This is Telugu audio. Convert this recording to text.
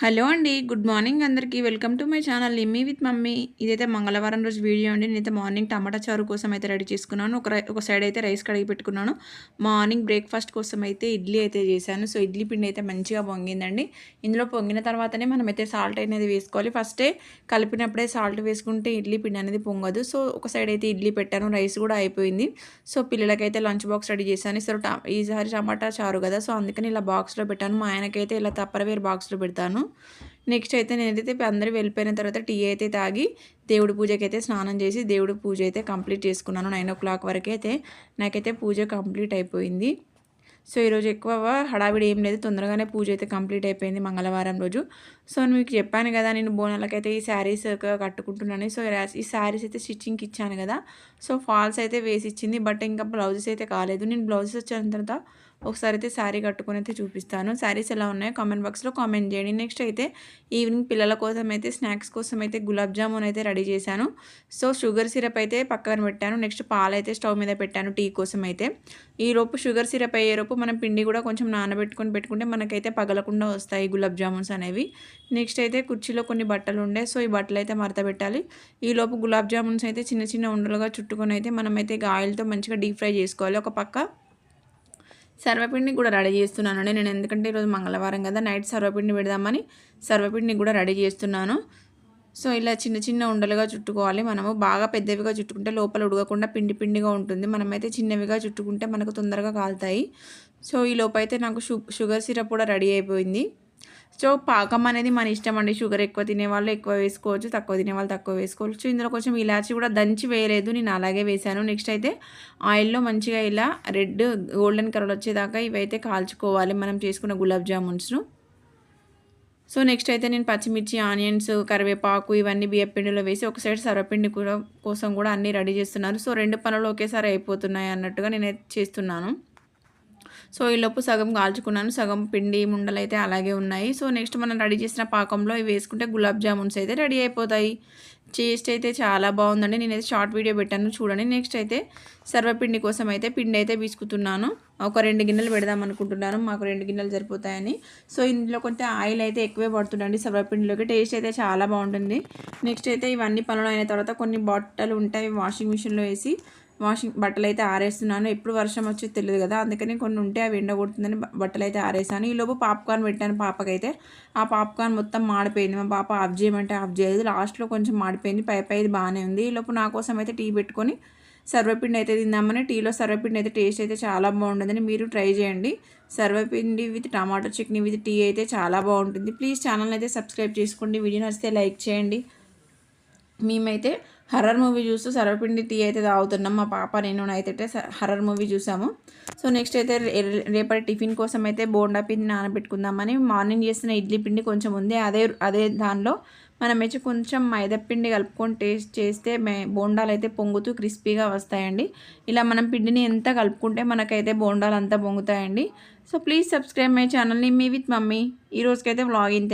హలో అండి గుడ్ మార్నింగ్ అందరికీ. Welcome to my channel Immy with mummy. ఇదైతే మంగళవారం రోజు వీడియో అండి. నేనైతే మార్నింగ్ టమాటా చారు కోసం అయితే రెడీ చేసుకున్నాను. ఒక ఒక సైడ్ అయితే రైస్ కడిగి పెట్టుకున్నాను. మార్నింగ్ బ్రేక్ఫాస్ట్ కోసం అయితే ఇడ్లీ అయితే చేశాను. సో ఇడ్లీ పిండి అయితే మంచిగా పొంగిందండి. ఇందులో పొంగిన తర్వాతనే మనం అయితే సాల్ట్ అనేది వేసుకోవాలి. ఫస్టే కలిపినప్పుడే సాల్ట్ వేసుకుంటే ఇడ్లీ పిండి అనేది పొంగదు. సో ఒక సైడ్ అయితే ఇడ్లీ పెట్టాను. రైస్ కూడా అయిపోయింది. సో పిల్లలకైతే లంచ్ బాక్స్ రెడీ చేశాను. సో ఈసారి టమాటా చారు కదా. సో అందుకని ఇలా బాక్స్లో పెట్టాను. మా ఆయనకైతే ఇలా తప్పరవేరు బాక్స్లో పెడతాను. నెక్స్ట్ అయితే నేనైతే అందరూ వెళ్ళిపోయిన తర్వాత టీ అయితే తాగి దేవుడి పూజకి అయితే స్నానం చేసి దేవుడి పూజ అయితే కంప్లీట్ చేసుకున్నాను. నైన్ ఓ క్లాక్ వరకు అయితే నాకైతే పూజ కంప్లీట్ అయిపోయింది. సో ఈరోజు ఎక్కువ హడావిడి ఏం లేదు. తొందరగానే పూజ అయితే కంప్లీట్ అయిపోయింది మంగళవారం రోజు. సో మీకు చెప్పాను కదా నేను బోనాలకైతే ఈ శారీస్ కట్టుకుంటున్నాను. సో ఈ శారీస్ అయితే స్టిచ్చింగ్కి ఇచ్చాను కదా. సో ఫాల్స్ అయితే వేసి ఇచ్చింది బట్ ఇంకా బ్లౌజెస్ అయితే కాలేదు. నేను బ్లౌజెస్ వచ్చిన తర్వాత ఒకసారి అయితే శారీ కట్టుకుని అయితే చూపిస్తాను. శారీస్ ఎలా ఉన్నాయో కామెంట్ బాక్స్లో కామెంట్ చేయండి. నెక్స్ట్ అయితే ఈవినింగ్ పిల్లల కోసం అయితే స్నాక్స్ కోసం అయితే గులాబ్ జామున్ అయితే రెడీ చేశాను. సో షుగర్ సిరప్ అయితే పక్కన పెట్టాను. నెక్స్ట్ పాలు అయితే స్టవ్ మీద పెట్టాను టీ కోసం అయితే. ఈ లోపు షుగర్ సిరప్ అయ్యేలోపు మనం పిండి కూడా కొంచెం నానబెట్టుకొని పెట్టుకుంటే మనకైతే పగలకుండా వస్తాయి గులాబ్ జామున్స్ అనేవి. నెక్స్ట్ అయితే కుర్చీలో కొన్ని బట్టలు ఉండే సో ఈ బట్టలు అయితే మరత పెట్టాలి. ఈ లోపు గులాబ్ జామున్స్ అయితే చిన్న చిన్న ఉండలుగా చుట్టుకొని అయితే మనమైతే ఆయిల్తో మంచిగా డీప్ ఫ్రై చేసుకోవాలి. ఒక పక్క సర్వపిండిని కూడా రెడీ చేస్తున్నాను. నేను ఎందుకంటే ఈరోజు మంగళవారం కదా నైట్ సర్వపిండి పెడదామని సర్వపిండిని కూడా రెడీ చేస్తున్నాను. సో ఇలా చిన్న చిన్న ఉండలుగా చుట్టుకోవాలి మనము. బాగా పెద్దవిగా చుట్టుకుంటే లోపల ఉడగకుండా పిండి పిండిగా ఉంటుంది. మనమైతే చిన్నవిగా చుట్టుకుంటే మనకు తొందరగా కాలుతాయి. సో ఈ లోపైతే నాకు షుగర్ సిరప్ కూడా రెడీ అయిపోయింది. సో పాకం అనేది మన ఇష్టం అండి. షుగర్ ఎక్కువ తినేవాళ్ళు ఎక్కువ వేసుకోవచ్చు తక్కువ తినేవాళ్ళు తక్కువ వేసుకోవచ్చు. ఇందులో కొంచెం ఇలాచి కూడా దంచి వేయలేదు నేను అలాగే వేసాను నెక్స్ట్ అయితే ఆయిల్లో మంచిగా ఇలా రెడ్ గోల్డెన్ కలర్ వచ్చేదాకా ఇవైతే కాల్చుకోవాలి. మనం చేసుకున్న గులాబ్ జామున్స్ను సో నెక్స్ట్ అయితే నేను పచ్చిమిర్చి ఆనియన్స్ కరివేపాకు ఇవన్నీ బియ్యపిండిలో వేసి ఒక సైడ్ సర్వపిండి కూడా కోసం కూడా అన్నీ రెడీ చేస్తున్నారు. సో రెండు పనులు ఒకేసారి అయిపోతున్నాయి అన్నట్టుగా నేను చేస్తున్నాను. సో ఈలోపు సగం కాల్చుకున్నాను. సగం పిండి ముండలు అయితే అలాగే ఉన్నాయి. సో నెక్స్ట్ మనం రెడీ చేసిన పాకంలో ఇవి వేసుకుంటే గులాబ్ జామున్స్ అయితే రెడీ అయిపోతాయి. టేస్ట్ అయితే చాలా బాగుందండి. నేనైతే షార్ట్ వీడియో పెట్టాను చూడండి. నెక్స్ట్ అయితే సర్వపిండి కోసం అయితే పిండి అయితే పీసుకుతున్నాను ఒక రెండు గిన్నెలు పెడదాం అనుకుంటున్నాను. మాకు రెండు గిన్నెలు సరిపోతాయని. సో ఇందులో కొంచెం ఆయిల్ అయితే ఎక్కువే పడుతుందండి సర్వపిండిలోకి. టేస్ట్ అయితే చాలా బాగుంటుంది. నెక్స్ట్ అయితే ఇవన్నీ పనులు అయిన తర్వాత కొన్ని బాటలు ఉంటాయి వాషింగ్ మిషన్లో వేసి. వాషింగ్ బట్టలు అయితే ఆరేస్తున్నాను. ఎప్పుడు వర్షం వచ్చో తెలియదు కదా అందుకని కొన్ని ఉంటే అవి ఎండగొడుతుందని బట్టలు అయితే ఆరేసాను. ఈలోపు పాప్కార్న్ పెట్టాను పాపకైతే. ఆ పాప్కార్న్ మొత్తం మాడిపోయింది. మా పాప ఆఫ్ చేయమంటే ఆఫ్ చేయలేదు. లాస్ట్లో కొంచెం మాడిపోయింది. పై పై బాగానే ఉంది. ఈలోపు నా కోసం అయితే టీ పెట్టుకొని సర్వపిండి అయితే తిందామని టీలో సర్వపిండి అయితే టేస్ట్ అయితే చాలా బాగుంటుందని మీరు ట్రై చేయండి. సర్వపిండి with tomato chutney with tea అయితే చాలా బాగుంటుంది. ప్లీజ్ ఛానల్ అయితే సబ్స్క్రైబ్ చేసుకోండి. వీడియో నచ్చితే లైక్ చేయండి. మేమైతే హర్రర్ మూవీ చూస్తూ సర్వపిండి టీ అయితే తాగుతున్నాం. మా పాప నేను అయితే హర్రర్ మూవీ చూసాము. సో నెక్స్ట్ అయితే రేపటి టిఫిన్ కోసం అయితే బోండా పిండి నానబెట్టుకుందామని మార్నింగ్ చేసిన ఇడ్లీ పిండి కొంచెం ఉంది. అదే అదే దానిలో మనం వచ్చి కొంచెం మైదాపిండి కలుపుకొని టేస్ట్ చేస్తే మే బోండాలు అయితే పొంగుతూ క్రిస్పీగా వస్తాయండి. ఇలా మనం పిండిని ఎంత కలుపుకుంటే మనకైతే బోండాలు అంతా పొంగుతాయండి. సో ప్లీజ్ సబ్స్క్రైబ్ మై ఛానల్ని మీ విత్ మమ్మీ. ఈ రోజుకైతే వ్లాగ్ ఇంతే